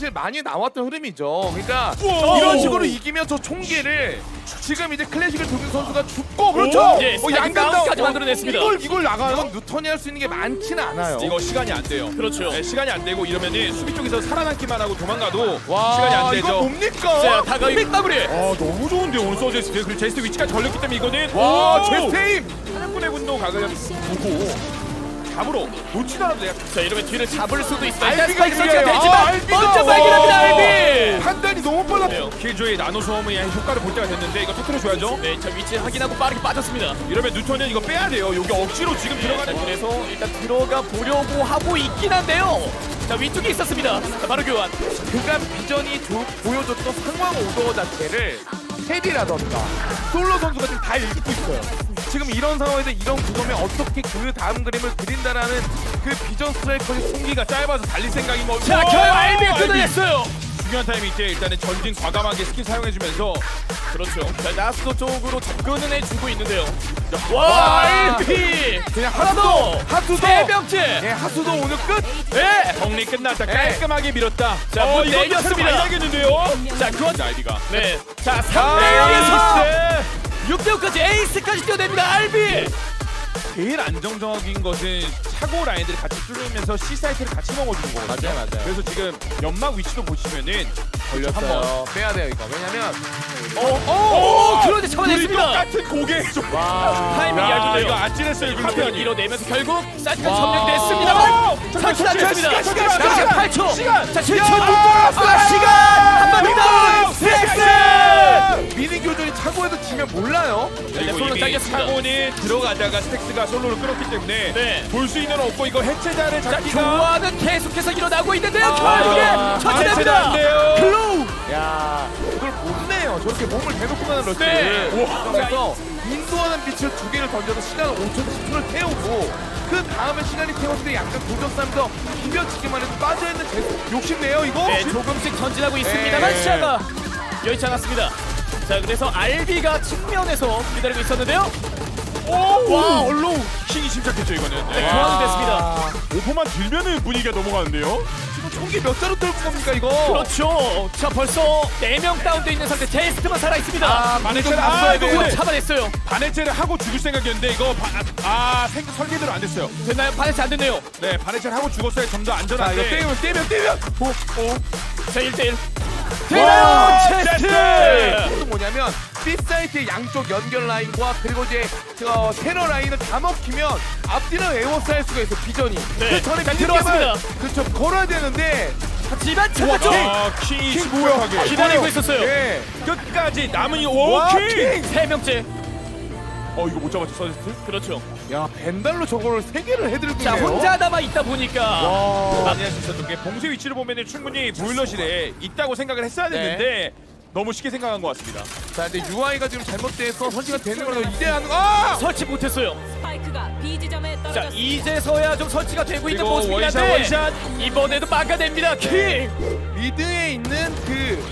사실 많이 나왔던 흐름이죠. 그러니까 우와. 이런 식으로 이기면 저 총기를 지금 이제 클래식을 두긴 선수가 죽고 그렇죠. 예, 스타팅 다운까지 만들어냈습니다. 이걸 이걸 나가요. 이건 뉴턴이 할 수 있는 게 많지는 않아요. 이거 시간이 안 돼요. 그렇죠. 네, 시간이 안 되고 이러면은 수비 쪽에서 살아남기만 하고 도망가도 와, 시간이 안 되죠. 이거 뭡니까? 자 다가이 빅마무리. 아 너무 좋은데 오늘 서제스트 그리고 제스트 위치가 걸렸기 때문에 이거는 와, 오! 제스테임. 사냥꾼의 분노 각을 보고 잡으러 놓지도 않아도 내가 자 이러면 뒤를 잡을 수도 있어요. 알비가 스파이크 설치가 중요해요. 되지만 아, 알비가. 먼저 발견합니다 알비. 판단이 너무 빨랐어요. 킬조의 나노 소음의 효과를 볼 때가 됐는데 이거 터트려줘야죠. 네, 자 위치 확인하고 빠르게 빠졌습니다. 이러면 뉴턴은 이거 빼야 돼요. 여기 억지로 지금 자, 들어가는 그래서 일단 들어가 보려고 하고 있긴 한데요. 자 위쪽에 있었습니다. 자, 바로 교환. 그간 비전이 조- 보여줬던 상황 오더 자체를 헤디라던가 솔로 선수가 지금 다 읽고 있어요. 지금 이런 상황에서 이런 구도면 어떻게 그 다음 그림을 그린다라는 그 비전 스트라이커의 총기가 짧아서 달릴 생각인 거. 자 와, 결국 알비가 알비. 끊어냈어요. 중요한 타이밍 때 일단은 전진 과감하게 스킬 사용해주면서 그렇죠. 자 나스도 쪽으로 접근은 해주고 있는데요. 와. 와 알비. 그냥 하나 더. 하수도 하수도 세 명째. 예 하수도 오늘 끝. 네. 정리 끝났다. 네. 깔끔하게 밀었다. 자, 어, 문 이거 내렸습니다. 알겠는데요. 자 교환. 아이디가. 네. 자 아, 3대 0에서 에이스. 6대 5까지 에이스까지 뛰어냅니다 알비. 제일 안정적인 것은 차고 라인들을 같이 뚫으면서 C 사이트를 같이 먹어주는 거거든요. 맞아요, 맞아요. 그래서 지금 연막 위치도 보시면은 걸렸어요. 빼야 돼요 이거. 왜냐면 오, 그런데 둘이 잡아냈습니다. 똑같은 고개 좀. 와 타이밍이 야, 얇은데요. 이거 아찔했어요. 글루편이. 밀어내면서 결국 사이트가 안 시간, 됐습니다. 시간, 시간, 자, 시간. 8초. 시간. 자, 7초. 야, 아, 시간 섹스. 미니 교전이 차고에서 지면 몰라요. 그리고 솔로 이미 잘렸습니다. 차고는 들어가다가 스택스가 솔로를 끌었기 때문에 네. 볼 수 있는 없고 이거 해체자를 자, 잡기가 교환은 계속해서 일어나고 있는데요. 아, 해체자 안 처치됩니다. 클로우. 야 이걸 못 내요. 저렇게 몸을 대놓고 가는 러시를. 네. 그래서 인 도하는 빛을 두 개를 던져서 시간 5초 10초를 태우고 그 다음에 시간이 태웠을 때 약간 도전싸면서 비벼치기만 해도 빠져있는 제 욕심내요 이거? 네, 조금씩 전진하고 있습니다만 네. 시야가 여의치 않았습니다. 자, 그래서 알비가 측면에서 기다리고 있었는데요. 오! 와, 얼로. 킹이 침착했죠 이거는. 네, 와. 교환이 됐습니다. 오퍼만 들면은 분위기가 넘어가는데요. 총기 몇 자루 떨고 겁니까 이거? 그렇죠. 자, 벌써 4명 다운돼 있는 상태. 제이스트만 살아 있습니다. 아, 반해체를 아, 이거 돼. 잡아냈어요. 반해체를 하고 죽을 생각이었는데 이거 바, 아 생, 설계대로 안 됐어요. 됐나요? 반해치 안 됐네요. 네 반해체를 하고 죽었어야 좀더자 이거 안전한데. 때리면 때리면 때리면 오, 오. 자, 1대1. 와, 되나요? 체스트! 체스트! 또 뭐냐면 B 사이트의 양쪽 연결 라인과 그리고 이제 어, 테러 라인을 다 먹히면 앞뒤는 에워싸일 수가 있어 비전이. 네. 그 전에 자, 비전을 들어왔습니다. 그렇죠 걸어야 되는데 하지만 잠깐죠. 와 킹이 침착하게 기다리고 있었어요. 예. 끝까지 남은 와, 오킹. 킹! 세 명째. 어 이거 못 잡았죠 서지스트? 그렇죠. 야 벤달로 저거를 세 개를 해드리고 자, 있네요. 혼자 남아 있다 보니까 와. 많이 할 수 있었던 게 봉쇄 위치를 보면은 충분히 보일러실에 있다고 생각을 했어야 네. 됐는데 너무 쉽게 생각한 것 같습니다. 자 근데 UI가 지금 잘못돼서 설치가 되는 거라서 이제 하는 거. 아! 설치 못했어요. 스파이크가 B 지점에 자, 떨어졌습니다. 이제서야 좀 설치가 되고 있는 그리고 모습이긴 원샷 한데 원샷. 이번에도 막아냅니다. 킹. 미드에 있는 그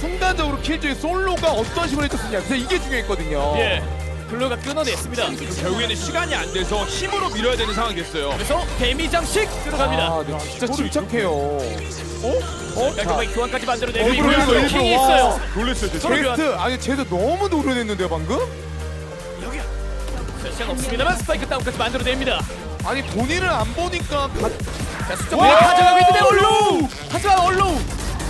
순간적으로 킬조의 솔로가 어떤 식으로 해줬느냐. 그래서 이게 중요했거든요. 예. 블루가 끊어냈습니다. 결국에는 시간이 안 돼서 힘으로 밀어야 되는 상황이 됐어요. 그래서 데미 장식 들어갑니다. 아, 네, 진짜 침착해요. 어? 어? 깔끔하게 교환까지 만들어내고 일부러 있고요. 일부러 킹이 일부러. 있어요. 와. 놀랬어요. 서로 제스트 아니 쟤도 너무 노련했는데요 방금? 자, 시간 없습니다만 스파이크 다운까지 만들어냅니다. 아니 본인을 안 보니까 가... 자, 수점 을 가져가고 있는데 얼로. 하지만 얼로.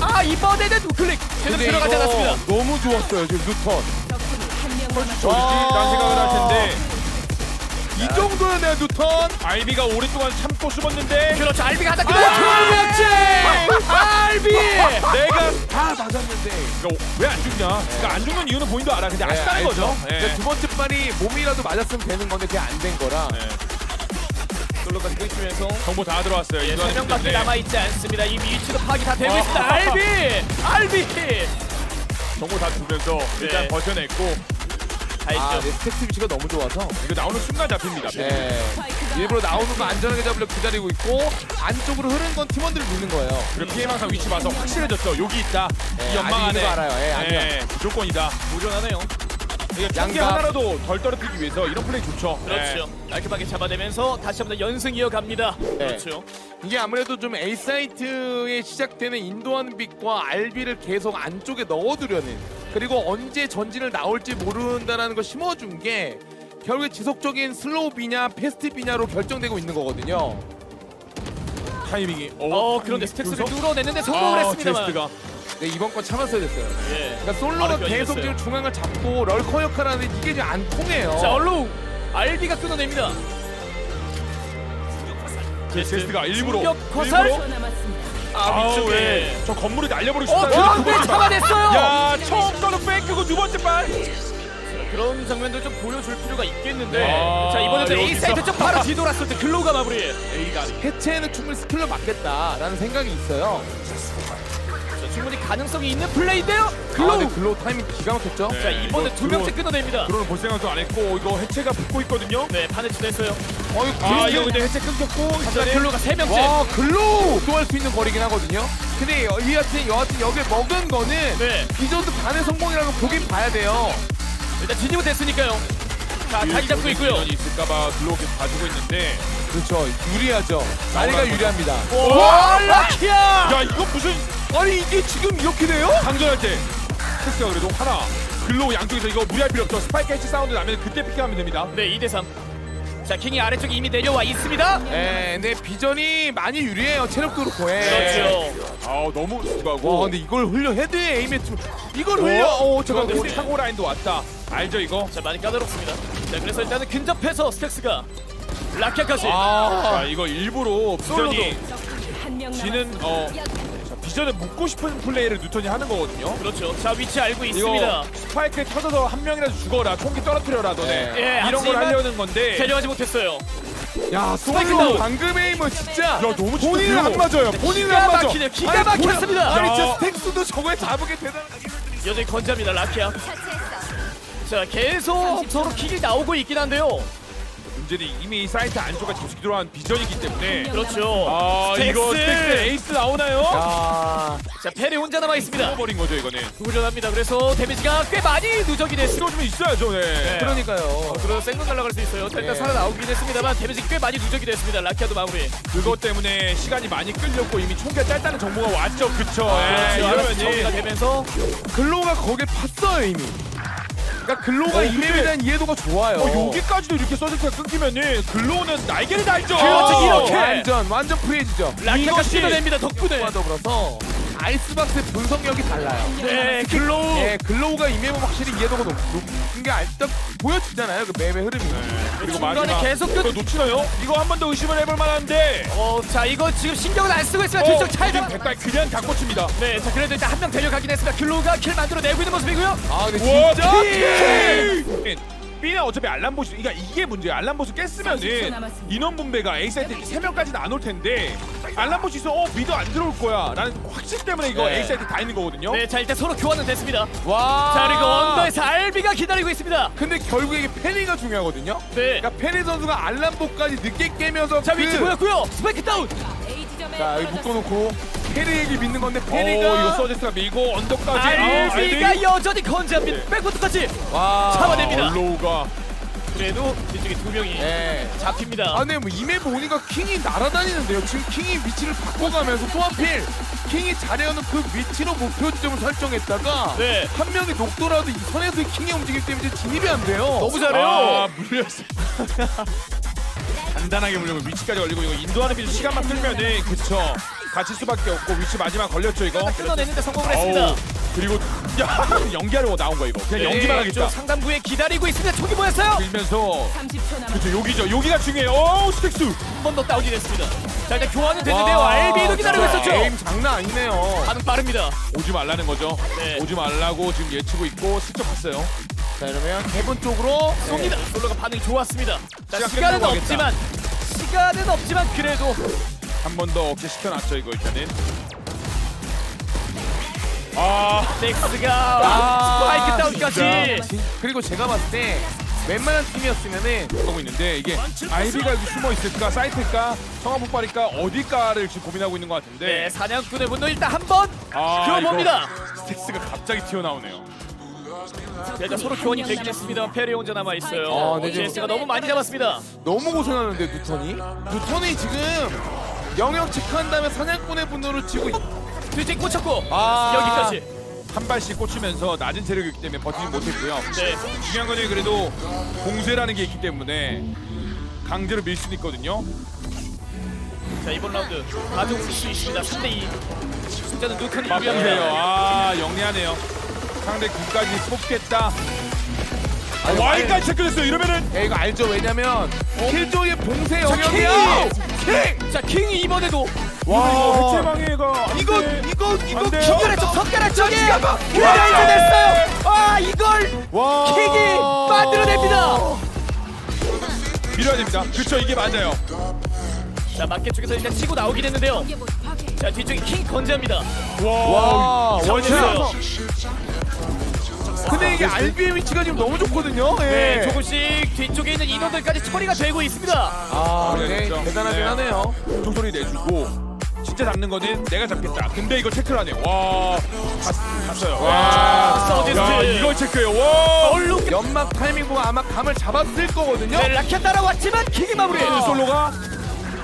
아, 이번에는 우클릭 제대로 근데 들어가지 이거 않았습니다. 너무 좋았어요 지금 뉴턴. 난 생각을 할 텐데 이 정도는 내가 뉴턴. 아이비가 오랫동안 참고 숨었는데 그렇죠. 알비가 하다 그만 아! 그렇지. 알비. 내가 다 맞았는데. 왜안 죽냐? 그러니까 안 죽는 이유는 본인도 알아. 근데 아쉽다는 알죠? 거죠. 그러니까 두 번째 발이 몸이라도 맞았으면 되는 건데 그게 안 된 거라. 네. 솔로까지 끊기면서 정보 다 들어왔어요. 예, 이거는 세 명밖에 때문에. 남아 있지 않습니다. 이 위치도 파악이 다 되고 아. 있습니다. 알비. 알비. 정보 다 주면서 일단 네. 버텨냈고 아, 알죠. 네, 스택스 위치가 너무 좋아서. 이거 나오는 순간 잡힙니다. 네. 일부러 나오는 거 안전하게 잡으려 기다리고 있고 안쪽으로 흐르는 건 팀원들을 믿는 거예요. 그리고 피해 망상 위치 봐서 확실해졌죠. 여기 있다. 네, 이 연막 아직 안에. 있는 거 알아요. 예, 아니요. 네, 무조건이다. 도전하네요. 이게 change 양각. 하나라도 덜 떨어뜨리기 위해서 이런 플레이 좋죠. 그렇죠. 깔끔하게 잡아내면서 다시 한번 연승 이어갑니다. 그렇죠. 이게 아무래도 좀 A 사이트에 시작되는 인도하는 빛과 RB를 계속 안쪽에 넣어두려는 그리고 언제 전진을 나올지 모른다라는 걸 심어준 게 결국에 지속적인 슬로우 비냐 패스트 비냐로 결정되고 있는 거거든요. 네. 타이밍이. 어 그런데 스택스를? 뚫어내는데 성공을 아, 했습니다만. 제스트가. 네, 이번 건 참았어야 됐어요. 예. 그러니까 솔로가 바로 계속. 지금 중앙을 잡고 럴커 역할을 하는데 이게 지금 안 통해요. 자 얼룩 알비가 끊어냅니다. 제스트가 일부러. 충격 화살. 일부러? 10초 남았습니다. 아, 위쪽에. 왜? 저 건물을 날려버리고 어 싶다. 근데 잡아냈어요. 야, 그런 장면도 좀 보여줄 필요가 있겠는데. 아, 자 이번에도 A 여기서. 사이트 좀 바로 뒤돌았을 때 글로우가 마무리. A가 해체는 충분히 스킬로 맞겠다라는 생각이 있어요. 자, 충분히 가능성이 있는 플레이인데요. 아, 글로우. 근데 글로우 타이밍 기가 막혔죠? 네. 자 이번에 이거 두 명째 들어온- 끊어냅니다. 드론을 볼 생각도 안 했고 이거 해체가 붙고 있거든요. 네 판에 치냈어요. 어이, 아, 글로우- 이거 근데 해체 끊겼고 자 일단은 글로우가 세 명째. 와 글로우 또 할 수 있는 거리긴 하거든요. 근데 여- 이 같은 여하튼 여기 먹은 거는 네 비전도 반의 성공이라고 보긴 봐야 돼요. 일단 진입은 됐으니까요. 자 자리 잡고 있고요. 인원이 있을까봐 글로우 계속 봐주고 있는데 그렇죠. 유리하죠. 자리가 유리합니다. 와 라키야. 야 이거 무슨 아니 이게 지금 이렇게 돼요? 강전할 때 테스가 그래도 하나 글로우 양쪽에서 이거 무리할 필요 없죠 스파이크 해치 사운드 나면 그때 피킹하면 됩니다 네 2대 3. 자 킹이 아래쪽에 이미 내려와 있습니다. 예, 근데 비전이 많이 유리해요. 체력도 그렇고. 예. 그렇죠. 아 너무 와 수고하고 근데 이걸 흘려 헤드에 에임에 좀 이걸 흘려. 어 잠깐. 그런데 사고 라인도 왔다 알죠 이거 자 많이 까다롭습니다. 자 그래서 일단은 근접해서 스택스가 라키아까지. 아자 이거 일부러 비전이 한명 지는. 어 자, 비전을 묶고 싶은 플레이를 뉴턴이 하는 거거든요 그렇죠. 자 위치 알고 이거 있습니다. 스파이크에 터져서 한 명이라도 죽어라 총기 떨어뜨려라 너네 네. 예, 이런 걸 하지만 하려는 건데 데려가지 못했어요. 야 스파이크 솔로 다운. 방금 에임은 진짜 야 너무 본인은 안 맞아요. 본인은 기가 안 맞아. 막히네요. 기가 아니, 본인- 막혔습니다. 아니 야. 진짜 스택스도 저거에 잡으게 대단한. 여전히 건재합니다 라키아. 자 계속 서로 킥이 나오고 있긴 한데요. 문제는 이미 사이트 안쪽에 계속 들어간 비전이기 때문에 그렇죠. 아 이거 스택스 에이스 나오나요? 야. 자 페리 혼자 남아 있습니다. 버린 거죠 이거는 도전합니다. 그래서 데미지가 꽤 많이 누적이 됐습니다. 이거 좀 있어야죠 네. 그러니까요. 그래서 생각 날아갈 수 있어요. 자, 일단 네. 살아 나오긴 했습니다만 데미지 꽤 많이 누적이 됐습니다. 라키아도 마무리. 그것 때문에 시간이 많이 끌렸고 이미 총기가 짧다는 정보가 왔죠 그쵸 아, 예, 그렇죠. 정리가 이러면이 되면서 글로우가 거길 봤어요 이미. 그러니까 글로우가 어, 이 근데- 맵에 대한 이해도가 좋아요. 어, 여기까지도 이렇게 서비스가 끊기면은 글로우는 날개를 달죠 그렇죠, 이렇게. 완전 완전 프리해지죠. 라키아가 이것이- 뜯어냅니다. 덕분에. 과 더불어서 아이스박스의 분석력이 달라요. 네, 글로우. 예, 글로우가 이 맵은 확실히 이해도가 높, 높은 게 일단 보여주잖아요. 그 맵의 흐름이. 그리고 중간에 마지막 계속 이거 그- 놓치나요? 이거 한 번 더 의심을 해볼 만한데 어, 자 이거 지금 신경을 안 쓰고 있으면 어, 뒤쪽 차이 지금 나. 백발 그냥 다 꽂힙니다 네, 자 그래도 일단 한 명 데려가긴 했습니다. 글로우가 킬 만들어 내고 있는 모습이고요. 아 근데 와 진짜 킬! B는 어차피 알람보스 그러니까 이게 문제야 알람보스 30초 깼으면은 남았습니다. 인원 분배가 A 사이트 3명까지는 안 올 텐데 알람보스 있어 어 미드 안 들어올 거야 라는 확신 때문에 이거 네. A 사이트 다 있는 거거든요 네, 자 일단 서로 교환은 됐습니다. 와. 자 그리고 언더에서 알비가 기다리고 있습니다. 근데 결국에 이게 페리가 중요하거든요. 네. 그러니까 페리 선수가 알람보까지 늦게 깨면서 자 그- 위치 보였고요. 스파이크 다운. A 지점에 자 여기 떨어졌습니다. 묶어놓고 페리에게 믿는 건데 어 페리가 이거 서제스가 밀고 언덕까지 아, 알비가 여전히 건재합니다. 백포트까지 와. 잡아냅니다. 얼로우가 그래도 뒤쪽에 두 명이 예. 잡힙니다. 아, 근데 뭐이맵 보니까 킹이 날아다니는데요. 지금 킹이 위치를 바꿔가면서 또 하필 킹이 자리하는 그 위치로 목표 지점을 설정했다가 네. 한 명이 녹더라도 이 선에서 킹이 움직이기 때문에 이제 진입이 안 돼요. 너무 잘해요. 아 물렸어 간단하게 물리고 위치까지 걸리고 이거 인도하는 비도 시간만 끌면은 그쵸 갇힐 수밖에 없고 위치 마지막 걸렸죠 이거 끊어내는데 성공을 했습니다. 그리고 야 연기하려고 나온 거야 이거 그냥 네, 연기만 쪽 하겠다 상단부에 기다리고 있습니다. 총기 보였어요. 밀면서 30초 남았습니다. 그쵸 여기죠 여기가 중요해요 오 스택스 한 번 더 다운이 됐습니다. 자 일단 교환은 됐는데요. 알비도 기다리고 진짜 있었죠. 에임 장난 아니네요. 반응 빠릅니다. 오지 말라는 거죠 네. 오지 말라고 지금 예치고 있고 슬쩍 갔어요 자 이러면 대본 쪽으로 쏩니다. 솔로가 반응이 좋았습니다. 자, 시간 시간은 끝나고 없지만 시간은 없지만 그래도 한 번 더 억제 시켜놨죠 이거 일단은 아 넥스가 아, 스파이크 다운까지. 진- 그리고 제가 봤을 때 웬만한 팀이었으면은 하고 있는데 이게 아이비가 여기 숨어 있을까 사이트일까 성화 폭발일까 어딜까를 지금 고민하고 있는 것 같은데 네, 사냥꾼의 분노 일단 한번 아, 그어봅니다. 스택스가 갑자기 튀어나오네요 네, 자, 서로 교환이 되긴 했습니다. 페리 혼자 남아 있어요. 아, 네, 지금- GS가 너무 많이 잡았습니다. 너무 고생하는데 누턴이? 누턴이 지금 영역 체크한 다음에 사냥꾼의 분노를 치고 있- 뒤에 꽂혔고 아. 여기까지. 한 발씩 꽂히면서 낮은 체력이기 때문에 버티지 못했고요. 네. 중요한 건 그래도 공세라는 게 있기 때문에 강제로 밀 수는 있거든요. 자 이번 라운드 가져올 수 있습니다. 3대 2. 숫자는 누턴이 맞보세요. 유리합니다. 아 영리하네요. 상대 군까지 뽑겠다. 아니, 와이까지 체크됐어요. 이러면은 야 이거 알죠? 왜냐면 킬조이의 봉쇄 영역이야. 킹! 자 킹이 이번에도 와 해체 방해가 안 이거 돼. 이거 이거 안 돼요. 쪽에 잠깐만. 그라이즈 됐어요. 아 이걸 와 킹이 만들어냅니다. 밀어야 됩니다. 그쵸 이게 맞아요. 자 마켓 쪽에서 일단 치고 나오긴 했는데요. 자 뒤쪽에 킹 건재합니다. 와 잘했어요. 원샷. 근데 이게 RB의 위치가 지금 너무 좋거든요. 예. 네 조금씩 뒤쪽에 있는 인원들까지 처리가 되고 있습니다. 아, 네, 그렇죠. 대단하긴 네. 하네요. 총소리 내주고 진짜 잡는 거는 내가 잡겠다. 근데 이거 체크를 하네요. 와 갔, 갔어요. 와 서디스트. 야, 이걸 체크해요. 와 얼룩 연막 타이밍 보고 아마 감을 잡았을 거거든요. 네, 라켓 따라왔지만 킹이 마무리. 솔로가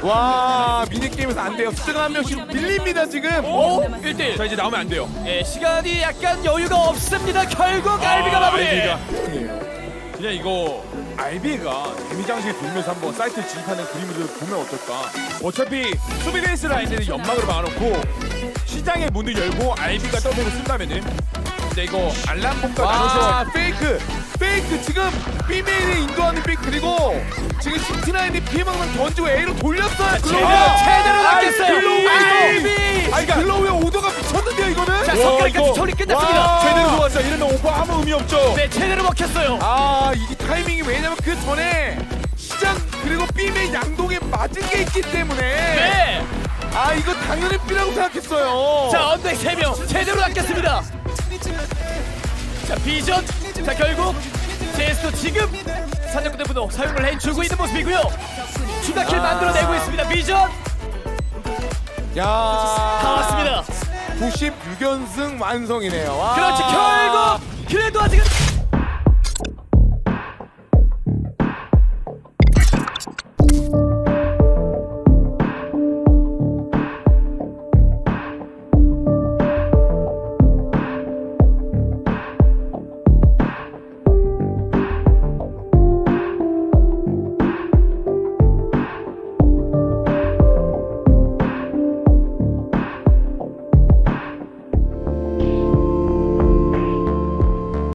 와 미니 게임에서 안 돼요. 수가 한 명씩 밀립니다 지금. 오 1대1. 자 이제 나오면 안 돼요. 네, 시간이 약간 여유가 없습니다. 결국 알비가 마무리. 알비가. 그냥 이거 알비가 데미장식에 돌면서 한번 사이트 진입하는 그림을 보면 어떨까? 어차피 수비레이스 라인을 연막으로 막아놓고 시장의 문을 열고 알비가 더블을 쓴다면은 근데 이거 알람봉과 와 나눠서 페이크 페이크 지금 B메인에 인도하는 픽 그리고 지금 시티나인이 피해망상 던지고 A로 돌렸어요. 제대로 글로우가. 제대로 아이, 낚였어요. 글로우 알비. 아니 글로우의 오더가 미쳤는데요 이거는. 자, 이거- 처리 끝났습니다. 와, 제대로 좋았어요. 이러면 오버 아무 의미 없죠. 네, 제대로 먹혔어요. 아 이게 타이밍이 왜냐면 그 전에 시장 그리고 B메인 양동에 맞은 게 있기 때문에 네. 아 이거 당연히 B라고 생각했어요. 자, 언백 3명 제대로 낚였습니다. 자, 비전. 자, 결국 제스도 지금 사냥꾼의 분노 사용을 해주고 있는 모습이고요. 추가 킬 아. 만들어내고 있습니다. 비전 야. 다 왔습니다. 96연승 완성이네요. 와. 그렇지, 결국 그래도 아직은